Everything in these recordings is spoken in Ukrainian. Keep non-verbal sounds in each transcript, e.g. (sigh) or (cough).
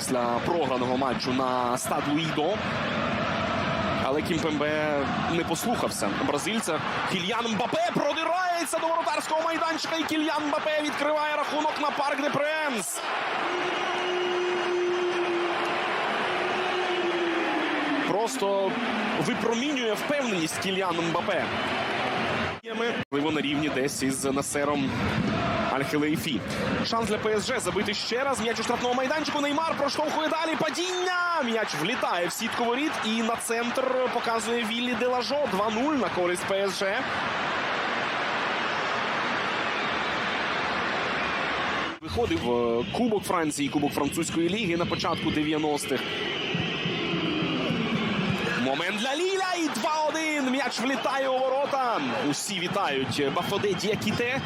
після програного матчу на стад Луїдо. Але Кімпембе не послухався бразильця. Кільян Мбапе продирається до воротарського майданчика. І Кільян Мбапе відкриває рахунок на парк де Пренс. Просто випромінює впевненість Кільян Мбапе. Можливо, на рівні десь із Насером Аль-Хелейфі. Шанс для ПСЖ забити ще раз. М'яч у штрафному майданчику. Неймар проштовхує далі. Падіння. М'яч влітає в сітку воріт. І на центр показує Віллі Делажо. 2-0 на користь ПСЖ. Виходив е, Кубок Франції, Кубок французької ліги на початку 90-х. Момент для Ліля і 2-1. М'яч влітає у ворота. Усі вітають Бафоде Діакіте.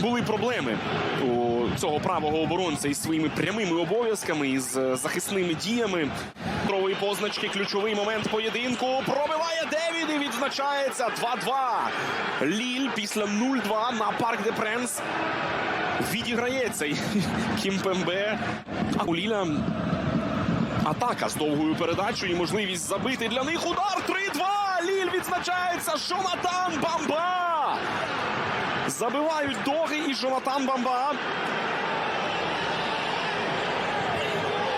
Були проблеми у цього правого оборонця із своїми прямими обов'язками, із е, захисними діями. Трової позначки, ключовий момент поєдинку. Пробиває Девід і відзначається 2-2. Ліль після 0-2 на Парк де Пренс. Відіграється (laughs) Кімпембе. А у Ліля Атака з довгою передачею і можливість забити для них удар 3-2. Ліль відзначається. Жонатан Бамба. Забивають доги і Жонатан Бамба.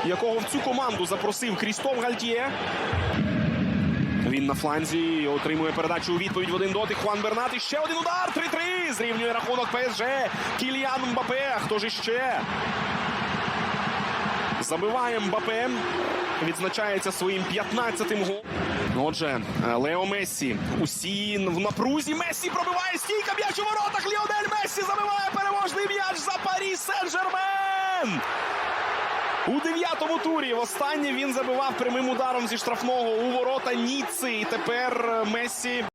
Якого в цю команду запросив Крістоф Гальтіє. Він на фланзі отримує передачу у відповідь в один дотик. Хуан Бернат. І ще один удар. 3-3. Зрівнює рахунок ПСЖ. Кіліан Мбапе. Хто ж іще? Забиває Мбапе. Відзначається своїм 15-тим голом. Отже, е, Лео Мессі. Усі в напрузі. Мессі пробиває стійка. М'яч у воротах. Ліонель Мессі забиває переможний м'яч за Парі Сен-Жермен. У дев'ятому турі востаннє він забивав прямим ударом зі штрафного у ворота Ніцци. І тепер е, Мессі